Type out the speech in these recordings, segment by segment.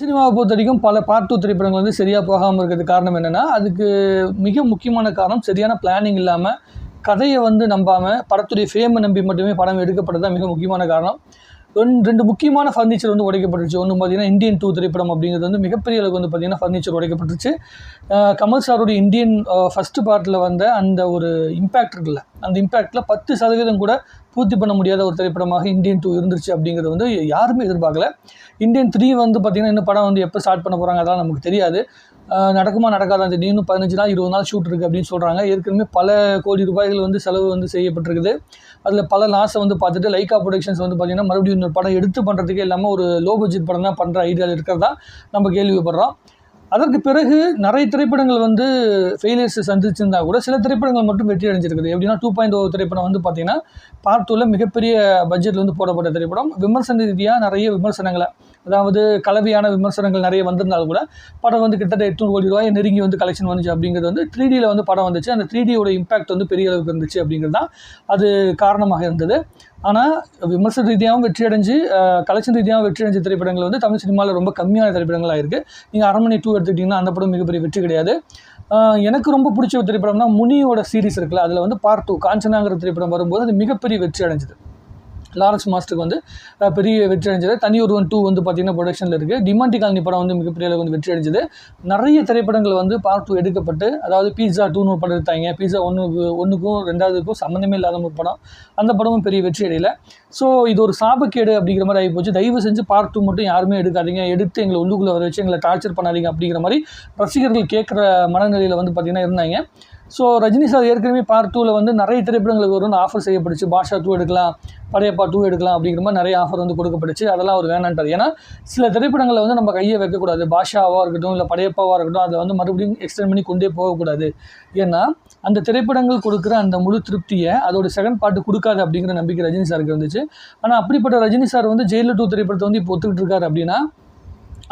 சினிமாவை பொறுத்த வரைக்கும் பல பார்ட் டூ திரைப்படங்கள் வந்து சரியாக போகாமல் இருக்கிறதுக்கு காரணம் என்னென்னா அதுக்கு மிக முக்கியமான காரணம் சரியான பிளானிங் இல்லாமல் கதையை வந்து நம்பாமல் படத்துடைய ஃபேமை நம்பி மட்டுமே படம் எடுக்கப்பட்டது தான் மிக முக்கியமான காரணம். ரெண்டு ரெண்டு முக்கியமான ஃபர்னிச்சர் வந்து உடைக்கப்பட்டுருச்சு. ஒன்று பார்த்தீங்கன்னா இந்தியன் டூ திரைப்படம் அப்படிங்கிறது வந்து மிகப்பெரிய அளவுக்கு வந்து பார்த்திங்கன்னா ஃபர்னிச்சர் உடைக்கப்பட்டுருச்சு. கமல் சாருடைய இந்தியன் ஃபஸ்ட்டு பார்ட்டில் வந்த அந்த ஒரு இம்பேக்ட் இருக்குல்ல அந்த இம்பேக்டில் பத்து சதவீதம் கூட பூர்த்தி பண்ண முடியாத ஒரு திரைப்படமாக இந்தியன் டூ இருந்துச்சு அப்படிங்கிறது வந்து யாருமே எதிர்பார்க்கல. இந்தியன் த்ரீ வந்து பார்த்திங்கன்னா இன்னும் படம் வந்து எப்போ ஸ்டார்ட் பண்ண போகிறாங்க அதெல்லாம் நமக்கு தெரியாது. நடக்குமா நடக்காதான் திடீர்னு பதினஞ்சு நாள் இருபது நாள் ஷூட் இருக்குது அப்படின்னு சொல்கிறாங்க ஏற்கனவே பல கோடி ரூபாய்கள் வந்து செலவு வந்து செய்யப்பட்டிருக்குது. அதில் பல லாஸை வந்து பார்த்துட்டு லைக்கா ப்ரொடக்ஷன்ஸ் வந்து பார்த்திங்கன்னா மறுபடியும் இன்னொரு படம் எடுத்து பண்ணுறதுக்கே இல்லாமல் ஒரு லோ பட்ஜெட் படம் தான் பண்ணுற ஐடியாவில் இருக்கிறதா நம்ம கேள்விப்படுறோம். அதற்கு பிறகு நிறைய திரைப்படங்கள் வந்து ஃபெயிலியர்ஸ் சந்திச்சிருந்தா கூட சில திரைப்படங்கள் மட்டும் வெற்றி அடைஞ்சிருக்குது. எப்படின்னா டூ பாயிண்ட் ஓ திரைப்படம் வந்து பார்த்தீங்கன்னா பார்ட் டூவில் மிகப்பெரிய பட்ஜெட்டில் வந்து போடப்பட்ட திரைப்படம். விமர்சன ரீதியாக நிறைய விமர்சனங்களை அதாவது கலவையான விமர்சனங்கள் நிறைய வந்திருந்தாலும் கூட படம் வந்து கிட்டத்தட்ட எட்நூறு கோடி ரூபாய் நெருங்கி வந்து கலெக்ஷன் வந்துச்சு அப்படிங்கிறது வந்து த்ரீ டியில் வந்து படம் வந்துச்சு. அந்த த்ரீ டியோட இம்பாக்ட் வந்து பெரிய அளவுக்கு இருந்துச்சு அப்படிங்கிறது தான் அது காரணமாக இருந்தது. ஆனால் விமர்சன ரீதியாகவும் வெற்றி அடைஞ்சு கலெக்ஷன் ரீதியாகவும் வெற்றி அடைஞ்ச திரைப்படங்கள் வந்து தமிழ் சினிமாவில் ரொம்ப கம்மியான திரைப்படங்களாக இருக்குது நீங்கள் அரண்மனை டூ எடுத்துக்கிட்டிங்கன்னா அந்த படம் மிகப்பெரிய வெற்றி கிடையாது. எனக்கு ரொம்ப பிடிச்ச ஒரு திரைப்படம்னா முனியோட சீரிஸ் இருக்குல்ல அதில் வந்து பார்ட் டூ காஞ்சனாங்கிற திரைப்படம் வரும்போது அது மிகப்பெரிய வெற்றி அடைஞ்சது. லாரன்ஸ் மாஸ்டருக்கு வந்து பெரிய வெற்றி அடைஞ்சது. தனி ஒருவன் டூ வந்து பார்த்தீங்கன்னா ப்ரொடக்ஷனில் இருக்குது டிமாண்டி காலனி படம் வந்து மிகப்பெரிய அளவுக்கு வந்து வெற்றி அடைஞ்சது. நிறைய திரைப்படங்கள் வந்து பார்ட் டூ எடுக்கப்பட்டு அதாவது பீட்சா டூன்னு ஒரு படம் எடுத்தாங்க. பீட்சா ஒன்று ஒன்றுக்கும் ரெண்டாவதுக்கும் சம்மந்தமே இல்லாத ஒரு படம். அந்த படமும் பெரிய வெற்றி அடையலை. ஸோ இது ஒரு சாபக்கேடு அப்படிங்கிற மாதிரி ஆகி போச்சு தயவு செஞ்சு பார்ட் டூ மட்டும் யாருமே எடுக்காதீங்க. எடுத்து எங்களை உள்ளுக்குள்ளே வர வச்சு எங்களை டார்ச்சர் பண்ணாதீங்க அப்படிங்கிற மாதிரி ரசிகர்கள் கேட்குற மனநிலையில் வந்து பார்த்திங்கன்னா இருந்தாங்க. ஸோ ரஜினி சார் ஏற்கனவே பார்ட் டூவில் வந்து நிறைய திரைப்படங்களுக்கு ஒரு ஆஃபர் செய்யப்படுச்சு பாஷா டூ எடுக்கலாம் படையப்பா டூ எடுக்கலாம் அப்படிங்கிற மாதிரி நிறைய ஆஃபர் வந்து கொடுக்கப்பட்டுச்சு. அதெல்லாம் அவர் வேணான்ட்டார். ஏன்னா சில திரைப்படங்களை வந்து நம்ம கையை வைக்கக்கூடாது. பாஷாவாக இருக்கட்டும் இல்லை படையப்பாவாக இருக்கட்டும் அதை வந்து மறுபடியும் எக்ஸ்டெண்ட் பண்ணி கொண்டே போகக்கூடாது. ஏன்னா அந்த திரைப்படங்கள் கொடுக்குற அந்த முழு திருப்தியை அதோட செகண்ட் பார்ட்டு கொடுக்காது அப்படிங்கிற நம்பிக்கை ரஜினி சாருக்கு இருந்துச்சு ஆனால் அப்படிப்பட்ட ரஜினி சார் வந்து ஜெயிலர் டூ திரைப்படத்தை வந்து இப்போ ஒத்துக்கிட்டு இருக்காரு அப்படின்னா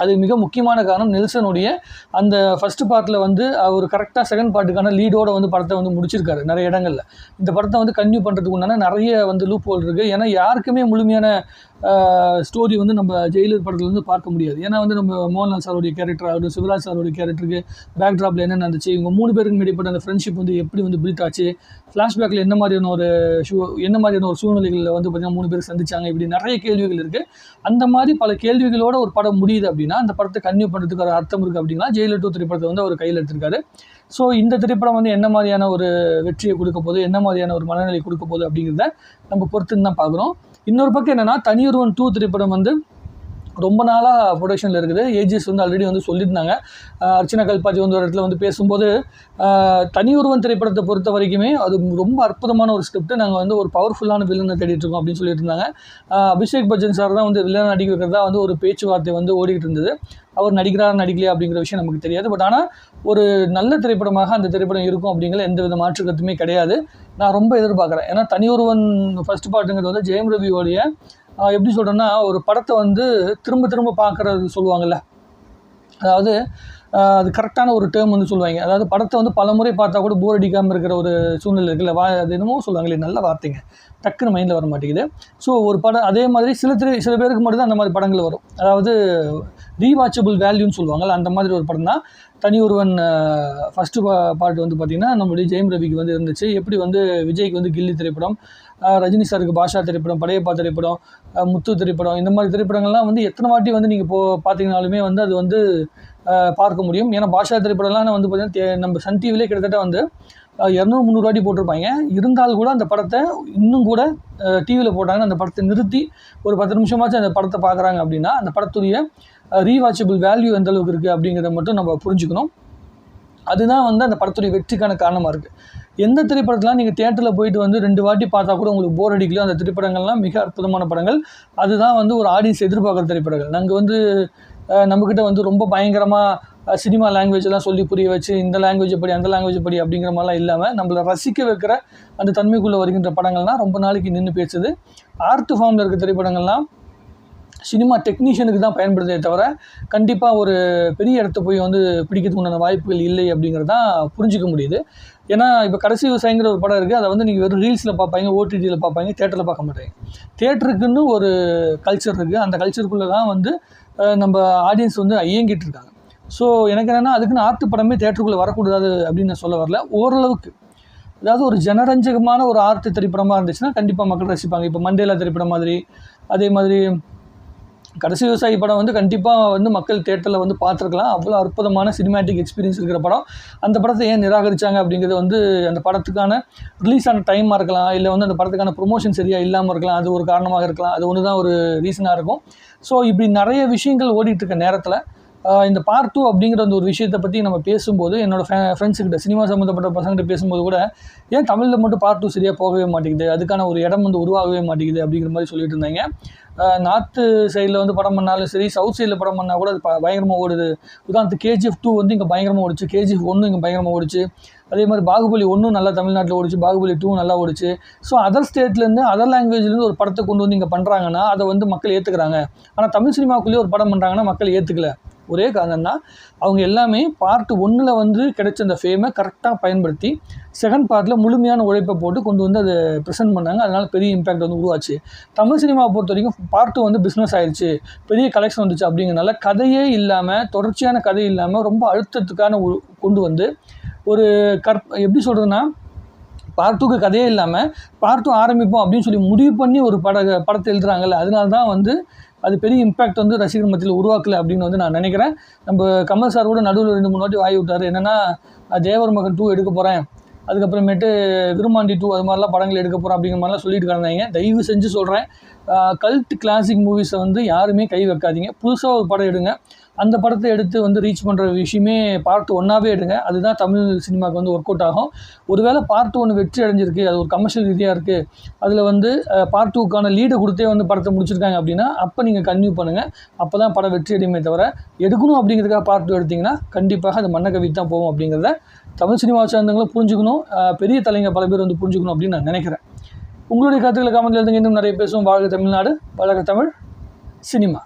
அது மிக முக்கியமான காரணம் நெல்சனுடைய அந்த ஃபர்ஸ்ட் பார்ட்டில் வந்து அவர் கரெக்டாக செகண்ட் பார்ட்டுக்கான லீடோட வந்து படத்தை வந்து முடிச்சிருக்காரு நிறைய இடங்களில். இந்த படத்தை வந்து கன்டினியூ பண்ணுறதுக்கு உண்டான நிறைய வந்து லூப் ஹோல் இருக்குது ஏன்னா யாருக்குமே முழுமையான ஸ்டோரி வந்து நம்ம ஜெயிலர் படத்தில் வந்து பார்க்க முடியாது. ஏன்னா வந்து நம்ம மோகன்லால் சாருடைய கேரக்டர் ஆகட்டும் சிவராஜ் சாருடைய கேரக்டருக்கு பேக் ட்ராப்பில் என்ன நடந்துச்சு இவங்க மூணு பேருக்கு இடைப்பட்ட அந்த ஃப்ரெண்ட்ஷிப் வந்து எப்படி வந்து பில்ட் ஆச்சு ஃப்ளாஷ்பேக்கில் என்ன மாதிரியான ஒரு ஷூ என்ன மாதிரியான ஒரு சூழ்நிலைகளில் வந்து பார்த்திங்கன்னா மூணு பேர் சந்திச்சாங்க இப்படி நிறைய கேள்விகள் இருக்குது அந்த மாதிரி பல கேள்விகளோட ஒரு படம் முடியுது அப்படின்னா அந்த படத்தை கன்யூ பண்ணுறதுக்கு ஒரு அர்த்தம் இருக்குது அப்படின்னா ஜெயிலர் டூ திரைப்படத்தை வந்து அவர் கையில் எடுத்திருக்காரு. ஸோ இந்த திரைப்படம் வந்து என்ன மாதிரியான ஒரு வெற்றியை கொடுக்க போகுது என்ன மாதிரியான ஒரு மனநிலை கொடுக்க போகுது அப்படிங்கிறத நம்ம பொறுத்துன்னு தான் பார்க்குறோம். இன்னொரு பக்கம் என்னென்னா தனியொருவன் டூ திரைப்படம் வந்து ரொம்ப நாளாக ப்ரொடக்ஷனில் இருக்குது. ஏஜிஎஸ் வந்து ஆல்ரெடி வந்து சொல்லியிருந்தாங்க. அர்ச்சனா கல்பாஜி வந்து ஒரு இடத்துல வந்து பேசும்போது தனியுருவன் தனியொருவன் திரைப்படத்தை பொறுத்த வரைக்குமே அது ரொம்ப அற்புதமான ஒரு ஸ்கிரிப்ட் நாங்கள் வந்து ஒரு பவர்ஃபுல்லான வில்லனை தேடிட்டு இருக்கோம் அப்படின்னு சொல்லிட்டு இருந்தாங்க அபிஷேக் பச்சன் சார் தான் வந்து வில்லன் நடிக்க வைக்கிறதா வந்து ஒரு பேச்சுவார்த்தை வந்து ஓடிக்கிட்டு இருந்தது. அவர் நடிக்கிறாரா நடிக்கலையா அப்படிங்கிற விஷயம் நமக்கு தெரியாது. பட் ஆனால் ஒரு நல்ல திரைப்படமாக அந்த திரைப்படம் இருக்கும் அப்படிங்கிற எந்த வித மாற்றுக்கத்துமே கிடையாது. நான் ரொம்ப எதிர்பார்க்குறேன். ஏன்னா தனியொருவன் ஃபர்ஸ்ட் பார்ட்டுங்கிறது வந்து ஜெயம் ரவியோடைய எப்படி சொல்கிறேன்னா ஒரு படத்தை வந்து திரும்ப திரும்ப பார்க்குறது சொல்லுவாங்கள்ல அதாவது அது கரெக்டான ஒரு டேர்ம் வந்து சொல்லுவாங்க. அதாவது படத்தை வந்து பல முறை பார்த்தா கூட போர் அடிக்காமல் இருக்கிற ஒரு சூழ்நிலை இருக்குல்ல வா அது என்னமோ சொல்லுவாங்களே நல்ல வார்த்தைங்க. டக்குன்னு மைண்டில் வர மாட்டேங்குது. ஸோ ஒரு படம் அதே மாதிரி சில திரு சில பேருக்கு மட்டும்தான் அந்த மாதிரி படங்கள் வரும். அதாவது ரீவாச்சபிள் வேல்யூன்னு சொல்லுவாங்கள்ல அந்த மாதிரி ஒரு படம் தான் தனி ஒருவன் ஃபஸ்ட்டு பார்ட் வந்து பார்த்திங்கன்னா நம்மளுடைய ஜெயம் ரவிக்கு வந்து இருந்துச்சு. எப்படி வந்து விஜய்க்கு வந்து கில்லி திரைப்படம் ரஜினி சாருக்கு பாஷா திரைப்படம் படையப்பா திரைப்படம் முத்து திரைப்படம் இந்த மாதிரி திரைப்படங்கள்லாம் வந்து எத்தனை வாட்டி வந்து நீங்கள் போ பார்த்தீங்கனாலுமே வந்து அது வந்து பார்க்க முடியும். ஏன்னா பாஷா திரைப்படம்லாம் வந்து பார்த்தீங்கன்னா நம்ம சன் டிவிலே கிட்டத்தட்ட வந்து இரநூறு முந்நூறு வாட்டி போட்டிருப்பாங்க. இருந்தாலும் கூட அந்த படத்தை இன்னும் கூட டிவியில் போட்டாங்கன்னா அந்த படத்தை நிறுத்தி ஒரு பத்து நிமிஷமாச்சும் அந்த படத்தை பார்க்குறாங்க அப்படின்னா அந்த படத்துடைய ரீவாச்சபிள் வேல்யூ எந்த அளவுக்கு இருக்குது அப்படிங்கிறத மட்டும் நம்ம புரிஞ்சுக்கணும். அதுதான் வந்து அந்த படத்துடைய வெற்றிக்கான காரணமாக இருக்குது எந்த திரைப்படத்தெலாம் நீங்கள் தேட்டரில் போயிட்டு வந்து ரெண்டு வாட்டி பார்த்தா கூட உங்களுக்கு போர் அடிக்கலையோ அந்த திரைப்படங்கள்லாம் மிக அற்புதமான படங்கள். அதுதான் வந்து ஒரு ஆடியன்ஸ் எதிர்பார்க்குற திரைப்படங்கள். நாங்கள் வந்து நம்மக்கிட்ட வந்து ரொம்ப பயங்கரமாக சினிமா லாங்குவேஜெல்லாம் சொல்லி புரிய வச்சு இந்த லாங்குவேஜ் படி அந்த லாங்குவேஜ் படி அப்படிங்கிற மாதிரிலாம் இல்லாமல் நம்மளை ரசிக்க வைக்கிற அந்த தன்மைக்குள்ளே வருகின்ற படங்கள்லாம் ரொம்ப நாளைக்கு நின்று பேசுது. ஆர்ட் ஃபார்மில் இருக்க திரைப்படங்கள்லாம் சினிமா டெக்னீஷியனுக்கு தான் பயன்படுதே தவிர கண்டிப்பாக ஒரு பெரிய இடத்த போய் வந்து பிடிக்கிறதுக்கு உண்டான வாய்ப்புகள் இல்லை அப்படிங்கிறது தான் புரிஞ்சிக்க முடியுது. ஏன்னா இப்போ கடைசி விவசாயிங்கிற ஒரு படம் இருக்குது அதை வந்து நீங்கள் வெறும் ரீல்ஸில் பார்ப்பாங்க ஓடிடியில் பார்ப்பாங்க தேட்டரில் பார்க்க மாட்டாங்க. தேட்டருக்குன்னு ஒரு கல்ச்சர் இருக்குது அந்த கல்ச்சருக்குள்ளே தான் வந்து நம்ம ஆடியன்ஸ் வந்து இயங்கிட்டு இருக்காங்க. ஸோ எனக்கு என்னென்னா அதுக்குன்னு ஆர்ட் படமே தேட்டருக்குள்ளே வரக்கூடாது அப்படின்னு நான் சொல்ல வரல. ஓரளவுக்கு. அதாவது ஒரு ஜனரஞ்சகமான ஒரு ஆர்ட் திரைப்படமாக இருந்துச்சுன்னா கண்டிப்பாக மக்கள் ரசிப்பாங்க. இப்போ மண்டேலா திரைப்படம் மாதிரி அதே மாதிரி கடைசி விவசாயி படம் வந்து கண்டிப்பாக வந்து மக்கள் தேட்டரில் வந்து பார்த்துருக்கலாம். அவ்வளோ அற்புதமான சினிமேட்டிக் எக்ஸ்பீரியன்ஸ் இருக்கிற படம். அந்த படத்தை ஏன் நிராகரித்தாங்க அப்படிங்கிறது வந்து அந்த படத்துக்கான ரிலீஸ் ஆன டைமாக இருக்கலாம். இல்லை வந்து அந்த படத்துக்கான ப்ரொமோஷன் சரியாக இல்லாமல் இருக்கலாம். அது ஒரு காரணமாக இருக்கலாம். அது ஒன்று தான் ஒரு ரீசனாக இருக்கும். ஸோ இப்படி நிறைய விஷயங்கள் ஓடிட்டு இருக்க நேரத்தில் இந்த பார்ட் டூ அப்படிங்கிற அந்த ஒரு விஷயத்தை பற்றி நம்ம பேசும்போது என்னோட ஃப்ரெண்ட்ஸுக்கிட்ட சினிமா சம்மந்தப்பட்ட பசங்கள்கிட்ட பேசும்போது கூட ஏன் தமிழில் மட்டும் பார்ட் டூ சரியாக போகவே மாட்டேங்குது? அதுக்கான ஒரு இடம் வந்து உருவாகவே மாட்டேங்குது அப்படிங்கிற மாதிரி சொல்லிட்டு இருந்தாங்க. நார்த்து சைடில் வந்து படம் பண்ணாலும் சரி சவுத் சைடில் படம் பண்ணால் கூட அது ப- பயங்கரமாக ஓடுது. உதாரணத்துக்கு கேஜிஎஃப் டூ வந்து இங்கே பயங்கரமாக ஓடிச்சு. கேஜிஎஃப் ஒன்று இங்கே பயங்கரமாக ஓடிச்சு. அதே மாதிரி பாகுபலி ஒன்றும் நல்லா தமிழ்நாட்டில் ஓடிச்சு. பாகுபலி டூ நல்லா ஓடிச்சு. ஸோ அதர் ஸ்டேட்லேருந்து அதர் லாங்குவேஜ்லேருந்து ஒரு படத்தை கொண்டு வந்து இங்கே பண்ணுறாங்கன்னா அதை வந்து மக்கள் ஏற்றுக்கிறாங்க ஆனால் தமிழ் சினிமாக்குள்ளேயே ஒரு படம் பண்ணுறாங்கன்னா மக்கள் ஏற்றுக்கல ஒரே காரணம் தான் அவங்க எல்லாமே பார்ட் ஒன்றில் வந்து கிடைச்ச அந்த ஃபேமை கரெக்டாக பயன்படுத்தி செகண்ட் பார்ட்டில் முழுமையான உழைப்பை போட்டு கொண்டு வந்து அதை ப்ரெசென்ட் பண்ணாங்க. அதனால் பெரிய இம்பேக்ட் வந்து உருவாச்சு. தமிழ் சினிமாவை பொறுத்த வரைக்கும் பார்ட் வந்து பிஸ்னஸ் ஆயிடுச்சு பெரிய கலெக்ஷன் வந்துச்சு அப்படிங்கிறனால கதையே இல்லாமல் தொடர்ச்சியான கதை இல்லாமல் ரொம்ப அழுத்தத்துக்கான கொண்டு வந்து ஒரு கற் எப்படி சொல்கிறதுனா பார்ட் டூக்கு கதையே இல்லாமல் பார்ட் டூ ஆரம்பிப்போம் அப்படின்னு சொல்லி முடிவு பண்ணி ஒரு பட படத்தை எழுதுறாங்கல்ல அதனால தான் வந்து அது பெரிய இம்பாக்ட் வந்து ரசிகர் மத்தியில் உருவாக்கலை அப்படின்னு வந்து நான் நினைக்கிறேன். நம்ம கமல் சார் கூட நடுவில் ரெண்டு மூணு வாட்டி வாய் விட்டார். என்னென்னா தேவர் மகன் டூ எடுக்க போகிறேன் அதுக்கப்புறமேட்டு விருமாண்டி டூ அது மாதிரிலாம் படங்கள் எடுக்க போகிறோம் அப்படிங்கிற மாதிரிலாம் சொல்லிட்டு கிடந்தாங்க. தயவு செஞ்சு சொல்கிறேன் கல்ட் கிளாசிக் மூவிஸை வந்து யாருமே கை வைக்காதீங்க. புதுசாக ஒரு படம் எடுங்க. அந்த படத்தை எடுத்து வந்து ரீச் பண்ணுற விஷயமே பார்ட் ஒன்றாவே எடுங்க. அதுதான் தமிழ் சினிமாவுக்கு வந்து ஒர்க் அவுட் ஆகும். ஒருவேளை பார்ட் ஒன்று வெற்றி அடைஞ்சிருக்கு அது ஒரு கமர்ஷியல் ரீதியாக இருக்குது அதில் வந்து பார்ட் டூக்கான லீடை கொடுத்தே வந்து படத்தை முடிச்சிருக்காங்க அப்படின்னா அப்போ நீங்கள் கன்டினியூ பண்ணுங்கள் அப்போ தான் படம் வெற்றி அடையுமே தவிர எடுக்கணும் அப்படிங்கிறதுக்காக பார்ட் டூ எடுத்தீங்கன்னா கண்டிப்பாக அது மண்ணை கவித்து தான் போகும் அப்படிங்கிறத தமிழ் சினிமா சார்ந்தவங்களும் புரிஞ்சுக்கணும். பெரிய தலைங்க பல பேர் வந்து புரிஞ்சுக்கணும் அப்படின்னு நான் நினைக்கிறேன். உங்களுடைய கருத்துக்களை கமெண்ட்ல இருந்து இன்னும் நிறைய பேசுவோம். வாழ்க தமிழ்நாடு வழக்க தமிழ் சினிமா.